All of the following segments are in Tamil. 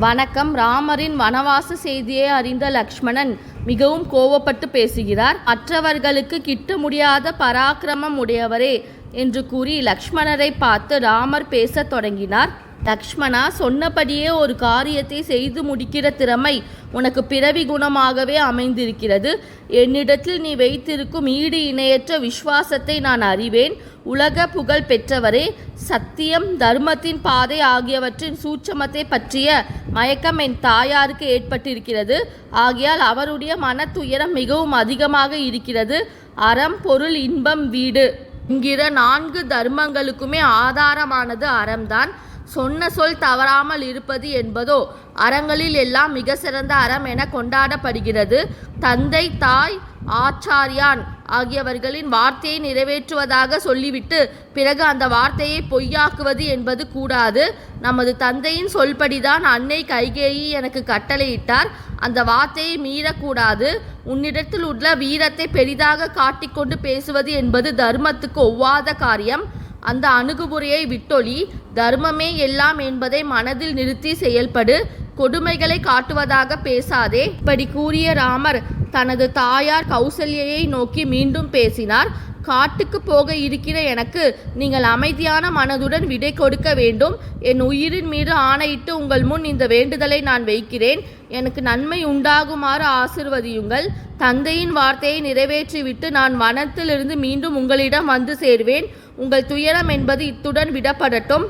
வணக்கம். ராமரின் வனவாச செய்தியை அறிந்த லக்ஷ்மணன் மிகவும் கோவப்பட்டு பேசுகிறார். மற்றவர்களுக்கு கிட்ட முடியாத பராக்கிரமம் உடையவரே என்று கூறி லக்ஷ்மணரை பார்த்து ராமர் பேசத் தொடங்கினார். லக்ஷ்மணா சொன்னபடியே ஒரு காரியத்தை செய்து முடிக்கிற திறமை உனக்கு பிறவி குணமாகவே அமைந்திருக்கிறது. என்னிடத்தில் நீ வைத்திருக்கும் ஈடு இணையற்ற விசுவாசத்தை நான் அறிவேன். உலக புகழ் பெற்றவரே சத்தியம் தர்மத்தின் பாதை ஆகியவற்றின் சூட்சமத்தை பற்றிய மயக்கம் என் தாயாருக்கு ஏற்பட்டிருக்கிறது. ஆகையால் அவருடைய மனத்துயரம் மிகவும் அதிகமாக இருக்கிறது. அறம் பொருள் இன்பம் வீடு என்கிற நான்கு தர்மங்களுக்குமே ஆதாரமானது அறம்தான். சொன்ன சொல் தவறாமல் இருப்பது என்பதோ அறங்களில் எல்லாம் மிக சிறந்த அறம் என கொண்டாடப்படுகிறது. தந்தை தாய் ஆச்சாரியான் ஆகியவர்களின் வார்த்தையை நிறைவேற்றுவதாக சொல்லிவிட்டு பிறகு அந்த வார்த்தையை பொய்யாக்குவது என்பது கூடாது. நமது தந்தையின் சொல்படிதான் அன்னை கைகேயி எனக்கு கட்டளையிட்டார். அந்த வார்த்தையை மீறக்கூடாது. உன்னிடத்தில் உள்ள வீரத்தை பெரிதாக காட்டிக்கொண்டு பேசுவது என்பது தர்மத்துக்கு ஒவ்வாத காரியம். அந்த அணுகுமுறையை விட்டொழி தர்மமே எல்லாம் என்பதை மனதில் நிறுத்தி செயல்படு. கொடுமைகளை காட்டுவதாக பேசாதே. இப்படி கூறிய ராமர் தனது தாயார் கௌசல்யையை நோக்கி மீண்டும் பேசினார். காட்டுக்கு போக இருக்கிற எனக்கு நீங்கள் அமைதியான மனதுடன் விடை கொடுக்க வேண்டும். என் உயிரின் மீது ஆணையிட்டு உங்கள் முன் இந்த வேண்டுதலை நான் வைக்கிறேன். எனக்கு நன்மை உண்டாகுமாறு ஆசிர்வதியுங்கள். தந்தையின் வார்த்தையை நிறைவேற்றிவிட்டு நான் வனத்திலிருந்து மீண்டும் உங்களிடம் வந்து சேர்வேன். உங்கள் துயரம் என்பது இத்துடன் விடப்படட்டும்.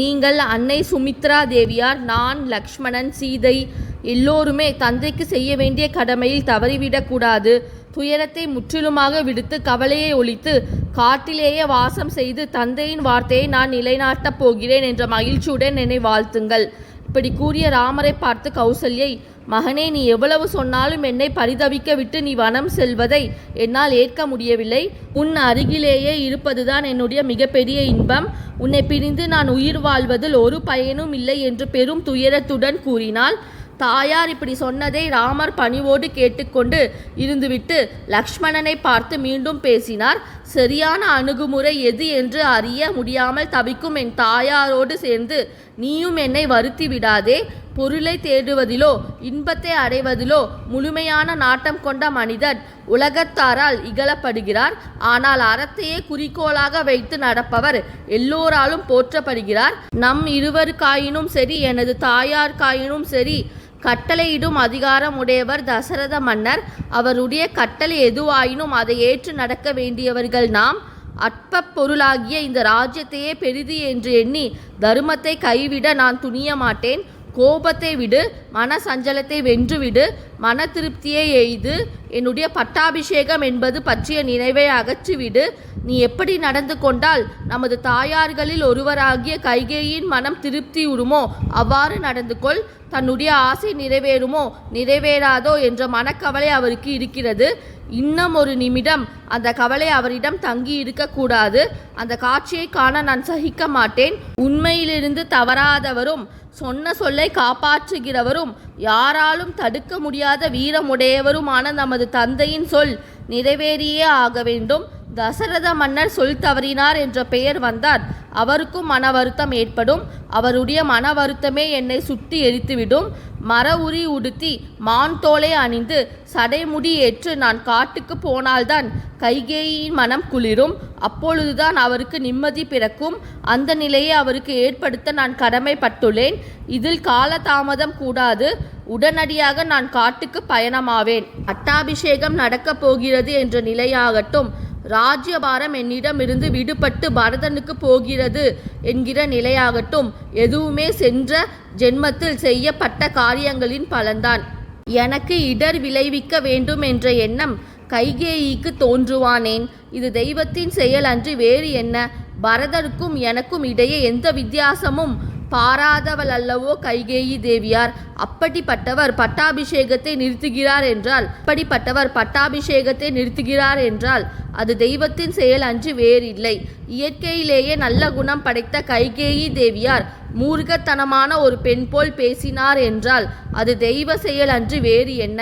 நீங்கள் அன்னை சுமித்ரா தேவியார் நான் லக்ஷ்மணன் சீதை எல்லோருமே தந்தைக்கு செய்ய வேண்டிய கடமையில் தவறிவிடக்கூடாது துயரத்தை முற்றிலுமாக விடுத்து கவலையை ஒழித்து காட்டிலேயே வாசம் செய்து தந்தையின் வார்த்தையை நான் நிலைநாட்டப் போகிறேன் என்ற மகிழ்ச்சியுடன் என்னை வாழ்த்துங்கள். இப்படி கூறிய ராமரை பார்த்து கௌசல்யை மகனே நீ எவ்வளவு சொன்னாலும் என்னை பரிதவிக்க விட்டு நீ வனம் செல்வதை என்னால் ஏற்க முடியவில்லை. உன் அருகிலேயே இருப்பதுதான் என்னுடைய மிகப்பெரிய இன்பம். உன்னை பிரிந்து நான் உயிர் வாழ்வதில் ஒரு பயனும் இல்லை என்று பெரும் துயரத்துடன் கூறினாள். தாயார் இப்படி சொன்னதை ராமர் பணிவோடு கேட்டுக்கொண்டு இருந்துவிட்டு லக்ஷ்மணனை பார்த்து மீண்டும் பேசினார். சரியான அணுகுமுறை எது என்று அறிய முடியாமல் தவிக்கும் என் தாயாரோடு சேர்ந்து நீயும் என்னை வருத்தி விடாதே. பொருளை தேடுவதிலோ இன்பத்தை அடைவதிலோ முழுமையான நாட்டம் கொண்ட மனிதன் உலகத்தாரால் இகழப்படுகிறார். ஆனால் அறத்தையே குறிக்கோளாக வைத்து நடப்பவர் எல்லோராலும் போற்றப்படுகிறார். நம் இருவருக்காயினும் சரி எனது தாயார்காயினும் சரி கட்டளையிடும் அதிகாரம் உடையவர் தசரத மன்னர். அவருடைய கட்டளை எதுவாயினும் அதை ஏற்று நடக்க வேண்டியவர்கள் நாம். அற்ப பொருளாகிய இந்த ராஜ்யத்தையே பெரிது என்று எண்ணி தர்மத்தை கைவிட நான் துணிய மாட்டேன். கோபத்தை விடு மன சஞ்சலத்தை வென்றுவிடு மன திருப்தியை எய்து. என்னுடைய பட்டாபிஷேகம் என்பது பற்றிய நினைவை அகற்றிவிடு. நீ எப்படி நடந்து கொண்டால் நமது தாயார்களில் ஒருவராகிய கைகேயின் மனம் திருப்தியுறுமோ அவ்வாறு நடந்து கொள். தன்னுடைய ஆசை நிறைவேறுமோ? நிறைவேறாதோ? என்ற மனக்கவலை அவருக்கு இருக்கிறது. இன்னும் ஒரு நிமிடம் அந்த கவலை அவரிடம் தங்கி இருக்கக்கூடாது அந்த காட்சியை காண நான் சகிக்க மாட்டேன். உண்மையிலிருந்து தவறாதவரும் சொன்ன சொல்லை காப்பாற்றுகிறவரும் யாராலும் தடுக்க முடியாத வீரமுடையவருமான நமது தந்தையின் சொல் நிறைவேறியே ஆக வேண்டும். தசரத மன்னர் சொல் தவறினார் என்ற பெயர் வந்தால் அவருக்கும் மன வருத்தம் ஏற்படும். அவருடைய மன வருத்தமே என்னை சுட்டி எரித்துவிடும். மர உரி உடுத்தி மான் தோலை அணிந்து சடைமுடி ஏற்று நான் காட்டுக்கு போனால்தான் கைகேயின் மனம் குளிரும். அப்பொழுதுதான் அவருக்கு நிம்மதி பிறக்கும். அந்த நிலையை அவருக்கு ஏற்படுத்த நான் கடமைப்பட்டுள்ளேன். இதில் காலதாமதம் கூடாது. உடனடியாக நான் காட்டுக்கு பயணமாவேன். பட்டாபிஷேகம் நடக்கப் போகிறது என்ற நிலையாகட்டும். ராஜ்யபாரம் என்னிடமிருந்து விடுபட்டு பரதனுக்கு போகிறது என்கிற நிலையாகட்டும் எதுவுமே சென்ற ஜென்மத்தில் செய்யப்பட்ட காரியங்களின் பலன்தான். எனக்கு இடர் விளைவிக்க வேண்டும் என்ற எண்ணம் கைகேயிக்கு தோன்றுவானேன்? இது தெய்வத்தின் செயல் அன்று வேறு என்ன? பரதனுக்கும் எனக்கும் இடையே எந்த வித்தியாசமும் பாராதவள் அல்லவோ கைகேயி தேவியார். அப்படிப்பட்டவர் பட்டாபிஷேகத்தை நிறுத்துகிறார் என்றால் அப்படிப்பட்டவர் பட்டாபிஷேகத்தை நிறுத்துகிறார் என்றால் அது தெய்வத்தின் செயல் அன்று வேறில்லை. இயற்கையிலேயே நல்ல குணம் படைத்த கைகேயி தேவியார். மூர்க்கத்தனமான ஒரு பெண் போல் பேசினார் என்றால் அது தெய்வ செயல் அன்று வேறு என்ன?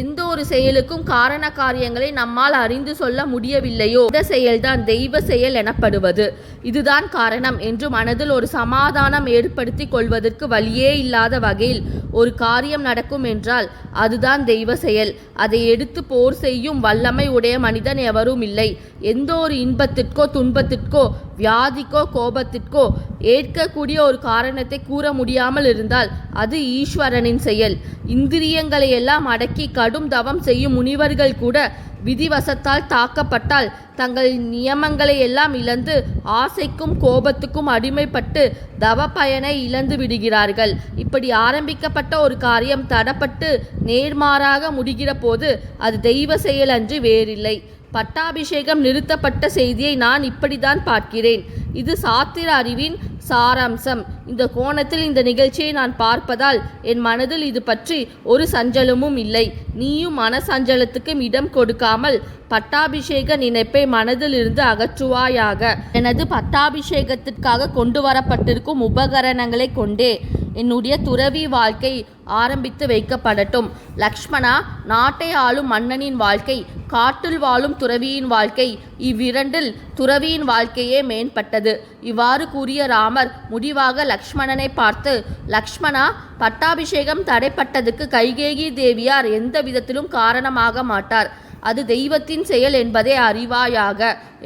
எந்த ஒரு செயலுக்கும் காரண காரியங்களை நம்மால் அறிந்து சொல்ல முடியவில்லையோ? இந்த செயல்தான் தெய்வ செயல் எனப்படுவது. இதுதான் காரணம் என்று மனதில் ஒரு சமாதானம் ஏற்படுத்தி கொள்வதற்கு வழியே இல்லாத வகையில் ஒரு காரியம் நடக்கும் என்றால் அதுதான் தெய்வ செயல். அதை எடுத்து போர் செய்யும் வல்லமை உடைய மனிதன் எவரும் இல்லை. எந்த ஒரு இன்பத்திற்கோ துன்பத்திற்கோ வியாதிக்கோ கோபத்திற்கோ ஏற்கக்கூடிய ஒரு காரணத்தை கூற முடியாமல் இருந்தால் அது ஈஸ்வரனின் செயல். இந்திரியங்களை எல்லாம் அடக்கி கடும் தவம் செய்யும் முனிவர்கள் கூட விதிவசத்தால் தாக்கப்பட்டால் தங்கள் நியமங்களை எல்லாம் இழந்து ஆசைக்கும் கோபத்துக்கும் அடிமைப்பட்டு தவ பயனை இழந்து விடுகிறார்கள். இப்படி ஆரம்பிக்கப்பட்ட ஒரு காரியம் தடப்பட்டு நேர்மாறாக முடிகிற போது அது தெய்வ செயல் அன்று வேறில்லை. பட்டாபிஷேகம் நிறுத்தப்பட்ட செய்தியை நான் இப்படித்தான் பார்க்கிறேன். இது சாத்திர அறிவின் சாராம்சம். இந்த கோணத்தில் இந்த நிகழ்ச்சியை நான் பார்ப்பதால் என் மனதில் இது பற்றி ஒரு சஞ்சலமும் இல்லை. நீயும் மன சஞ்சலத்துக்கும் இடம் கொடுக்காமல் பட்டாபிஷேக நினைப்பை மனதில் இருந்து அகற்றுவாயாக. எனது பட்டாபிஷேகத்திற்காக கொண்டு வரப்பட்டிருக்கும் உபகரணங்களை கொண்டே என்னுடைய துறவி வாழ்க்கை ஆரம்பித்து வைக்கப்படட்டும். லக்ஷ்மணா நாட்டை ஆளும் மன்னனின் வாழ்க்கை காட்டில் வாழும் துறவியின் வாழ்க்கை இவ்விரண்டில் துறவியின் வாழ்க்கையே மேம்பட்டது. இவ்வாறு கூறிய ராமர் முடிவாக லக்ஷ்மணனை பார்த்து லக்ஷ்மணா பட்டாபிஷேகம் தடைப்பட்டதுக்கு கைகேகி தேவியார் எந்த விதத்திலும் காரணமாக மாட்டார். அது தெய்வத்தின் செயல் என்பதை அறிவாயாக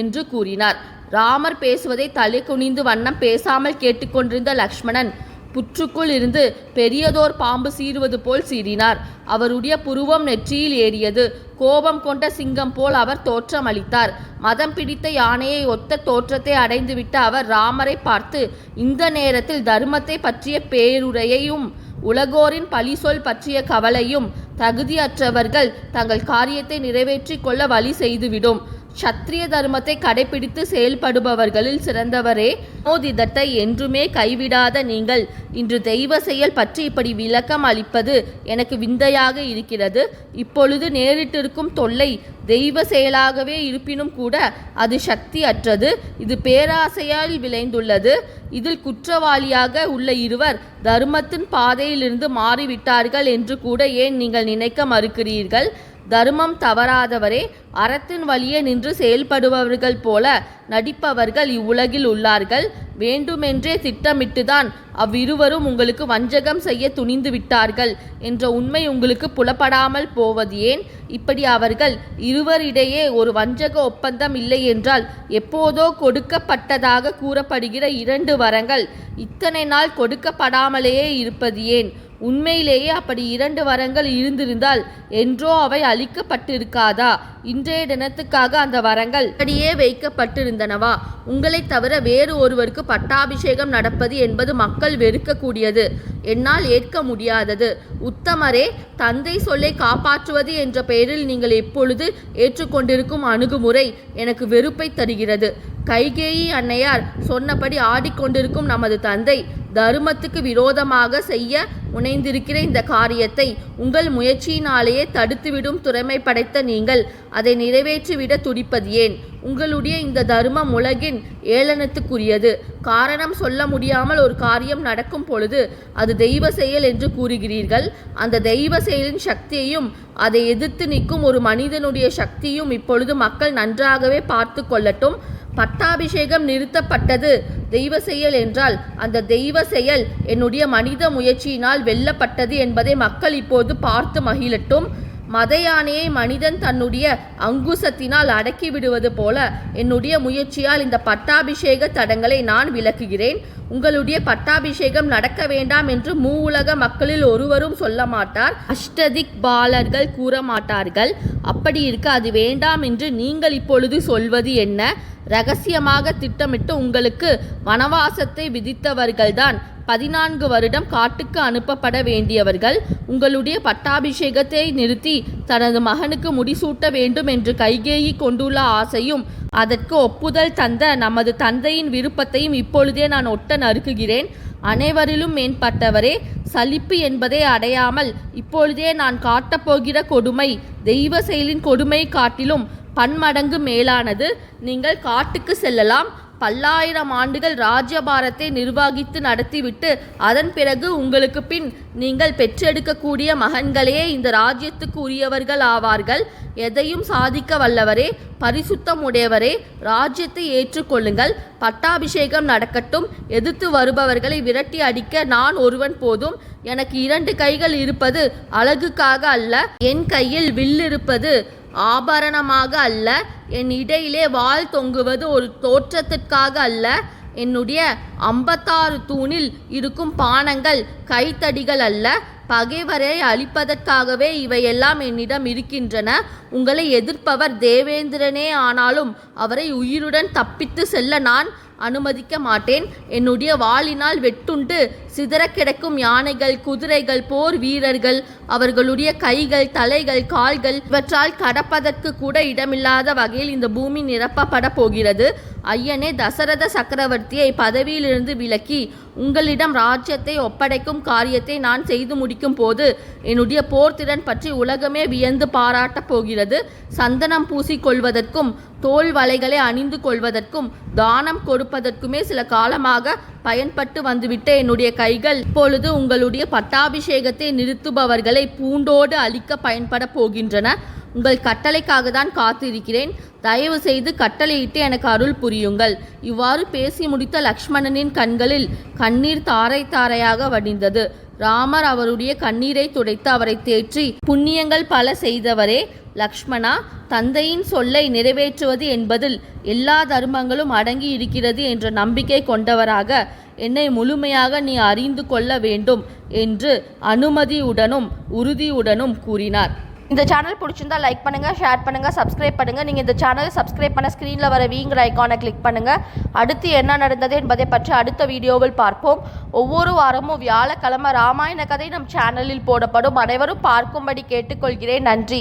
என்று கூறினார். ராமர் பேசுவதை தலை குனிந்து வண்ணம் பேசாமல் கேட்டுக்கொண்டிருந்த லக்ஷ்மணன் புற்றுக்குள் இருந்து பெரியதோர் பாம்பு சீறுவது போல் சீறினார். அவருடைய புருவம் நெற்றியில் ஏறியது. கோபம் கொண்ட சிங்கம் போல் அவர் தோற்றம் அளித்தார். மதம் பிடித்த யானையை ஒத்த தோற்றத்தை அடைந்துவிட்ட அவர் ராமரை பார்த்து இந்த நேரத்தில் தர்மத்தை பற்றிய பேருரையையும் உலகோரின் பழிசொல் பற்றிய கவலையும் தகுதியற்றவர்கள் தங்கள் காரியத்தை நிறைவேற்றிக் கொள்ள வழி செய்துவிடும். சத்திரிய தர்மத்தை கடைபிடித்து செயல்படுபவர்களில் சிறந்தவரே. மோதிதத்தை என்றுமே கைவிடாத நீங்கள். இன்று தெய்வ செயல் பற்றி இப்படி விளக்கம் அளிப்பது எனக்கு விந்தையாக இருக்கிறது. இப்பொழுது நேரிட்டிருக்கும் தொல்லை தெய்வ செயலாகவே இருப்பினும் கூட அது சக்தி அற்றது இது பேராசையால் விளைந்துள்ளது. இதில் குற்றவாளியாக உள்ள இருவர் தர்மத்தின் பாதையிலிருந்து மாறிவிட்டார்கள் என்று கூட ஏன் நீங்கள் நினைக்க மறுக்கிறீர்கள்? தர்மம் தவறாதவரே அறத்தின் வழியே நின்று செயல்படுபவர்கள் போல நடிப்பவர்கள் இவ்வுலகில் உள்ளார்கள். வேண்டுமென்றே திட்டமிட்டுதான் அவ்விருவரும் உங்களுக்கு வஞ்சகம் செய்ய துணிந்து விட்டார்கள் என்ற உண்மை உங்களுக்கு புலப்படாமல் போவது ஏன்? இப்படி அவர்கள் இருவரிடையே ஒரு வஞ்சக ஒப்பந்தம் இல்லை என்றால் எப்போதோ கொடுக்கப்பட்டதாக கூறப்படுகிற இரண்டு வரங்கள் இத்தனை நாள் கொடுக்கப்படாமலேயே இருப்பது ஏன்? உண்மையிலேயே அப்படி இரண்டு வரங்கள் இருந்திருந்தால் என்றோ அவை அளிக்கப்பட்டிருக்காதா இன்றைய தினத்துக்காக அந்த வரங்கள் அப்படியே வைக்கப்பட்டிருந்தனவா? உங்களைத் தவிர வேறு ஒருவருக்கு பட்டாபிஷேகம் நடப்பது என்பது மக்கள் வெறுக்கக்கூடியது. என்னால் ஏற்க முடியாதது. உத்தமரே தந்தை சொல்லை காப்பாற்றுவது என்ற பெயரில் நீங்கள் எப்பொழுது ஏற்றுக்கொண்டிருக்கும் அணுகுமுறை எனக்கு வெறுப்பை தருகிறது. கைகேயி அன்னையார் சொன்னபடி ஆடிக்கொண்டிருக்கும் நமது தந்தை தருமத்துக்கு விரோதமாக செய்ய முனைந்திருக்கிற இந்த காரியத்தை உங்கள் முயற்சியினாலேயே தடுத்துவிடும் திறமை படைத்த நீங்கள் அதை நிறைவேற்றிவிட துடிப்பது ஏன்? உங்களுடைய இந்த தர்மம் உலகின் ஏளனத்துக்குரியது. காரணம் சொல்ல முடியாமல் ஒரு காரியம் நடக்கும் பொழுது அது தெய்வ செயல் என்று கூறுகிறீர்கள். அந்த தெய்வ செயலின் சக்தியையும் அதை எதிர்த்து நிற்கும் ஒரு மனிதனுடைய சக்தியும் இப்பொழுது மக்கள் நன்றாகவே பார்த்து கொள்ளட்டும். பட்டாபிஷேகம் நிறுத்தப்பட்டது. தெய்வ செயல் என்றால் அந்த தெய்வ செயல் என்னுடைய மனித முயற்சியினால் வெல்லப்பட்டது என்பதை மக்கள் இப்போது பார்த்து மகிழட்டும். மத யானையை மனிதன் தன்னுடைய அங்குசத்தினால் அடக்கிவிடுவது போல என்னுடைய முயற்சியால் இந்த பட்டாபிஷேக தடங்களை நான் விளக்குகிறேன். உங்களுடைய பட்டாபிஷேகம் நடக்க வேண்டாம் என்று மூ உலக மக்களில் ஒருவரும் சொல்ல மாட்டார். அஷ்டதிக் பாலர்கள் கூற மாட்டார்கள். அப்படி இருக்க அது வேண்டாம் என்று நீங்கள் இப்பொழுது சொல்வது என்ன? ரகசியமாக திட்டமிட்டு உங்களுக்கு வனவாசத்தை விதித்தவர்கள்தான் பதினான்கு வருடம் காட்டுக்கு அனுப்பப்பட வேண்டியவர்கள் உங்களுடைய பட்டாபிஷேகத்தை நிறுத்தி தனது மகனுக்கு முடிசூட்ட வேண்டும் என்று கைகேயி கொண்டுள்ள ஆசையும் அதற்கு ஒப்புதல் தந்த நமது தந்தையின் விருப்பத்தையும் இப்பொழுதே நான் ஒட்ட நறுக்குகிறேன். அனைவரிலும் மேம்பட்டவரே சலிப்பு என்பதை அடையாமல் இப்பொழுதே நான் காட்டப்போகிற கொடுமை தெய்வ செயலின் கொடுமை காட்டிலும் பன்மடங்கு மேலானது. நீங்கள் காட்டுக்கு செல்லலாம் பல்லாயிரம் ஆண்டுகள் ராஜ்யபாரத்தை நிர்வகித்து நடத்திவிட்டு அதன் பிறகு உங்களுக்கு பின் நீங்கள் பெற்றெடுக்கக்கூடிய மகன்களே இந்த ராஜ்யத்துக்கு உரியவர்கள் ஆவார்கள். எதையும் சாதிக்க வல்லவரே பரிசுத்தம் உடையவரே ராஜ்யத்தை ஏற்றுக்கொள்ளுங்கள். பட்டாபிஷேகம் நடக்கட்டும் எதிர்த்து வருபவர்களை விரட்டி அடிக்க நான் ஒருவன் போதும். எனக்கு இரண்டு கைகள் இருப்பது அழகுக்காக அல்ல என் கையில் வில் இருப்பது ஆபரணமாக அல்ல. என் இடையிலே வாள் தொங்குவது ஒரு தோற்றத்திற்காக அல்ல. என்னுடைய ஐம்பத்தாறு தூணில் இருக்கும் பானங்கள் கைத்தடிகள் அல்ல. பகைவரை அழிப்பதற்காகவே இவையெல்லாம் என்னிடம் இருக்கின்றன. உங்களை எதிர்ப்பவர் தேவேந்திரனே ஆனாலும் அவரை உயிருடன் தப்பித்து செல்ல நான் அனுமதிக்க மாட்டேன். என்னுடைய வாளினால் வெட்டுண்டு சிதற கிடக்கும் யானைகள் குதிரைகள் போர் வீரர்கள் அவர்களுடைய கைகள் தலைகள் கால்கள் இவற்றால் கடப்பதற்கு கூட இடமில்லாத வகையில் இந்த பூமி நிரப்பப்பட போகிறது. ஐயனே தசரத சக்கரவர்த்தியை பதவியிலிருந்து விலக்கி உங்களிடம் ராஜ்யத்தை ஒப்படைக்கும் காரியத்தை நான் செய்து முடிக்கும் போது என்னுடைய போர்த்திறன் பற்றி உலகமே வியந்து பாராட்டப் போகிறது. சந்தனம் பூசிக்கொள்வதற்கும் தோல் வலைகளை அணிந்து கொள்வதற்கும் தானம் கொடுப்பதற்குமே சில காலமாக பயன்பட்டு வந்துவிட்ட என்னுடைய கைகள் இப்பொழுது உங்களுடைய பட்டாபிஷேகத்தை நிறுத்துபவர்களை பூண்டோடு அழிக்க பயன்பட போகின்றன. உங்கள் கட்டளைக்காக தான் காத்திருக்கிறேன். தயவு செய்து கட்டளையிட்டு எனக்கு அருள் புரியுங்கள். இவ்வாறு பேசி முடித்த லக்ஷ்மணனின் கண்களில் கண்ணீர் தாரை தாரையாக வடிந்தது. ராமர் அவருடைய கண்ணீரை துடைத்து அவரை தேற்றி புண்ணியங்கள் பல செய்தவரே லக்ஷ்மணா தந்தையின் சொல்லை நிறைவேற்றுவது என்பதில் எல்லா தர்மங்களும் அடங்கி இருக்கிறது என்ற நம்பிக்கை கொண்டவராக என்னை முழுமையாக நீ அறிந்து கொள்ள வேண்டும் என்று அனுமதியுடனும் உறுதியுடனும் கூறினார். இந்த சேனல் பிடிச்சிருந்தா லைக் பண்ணுங்கள் ஷேர் பண்ணுங்கள் சப்ஸ்கிரைப் பண்ணுங்கள் நீங்கள் இந்த சேனலை சப்ஸ்கிரைப் பண்ண ஸ்க்ரீனில் வர வீங்கிற ஐக்கானை கிளிக் பண்ணுங்க. அடுத்து என்ன நடந்தது என்பதை பற்றி அடுத்த வீடியோவில் பார்ப்போம். ஒவ்வொரு வாரமும் வியாழக்கிழமை ராமாயண கதை நம் சேனலில் போடப்படும். அனைவரும் பார்க்கும்படி கேட்டுக்கொள்கிறேன். நன்றி.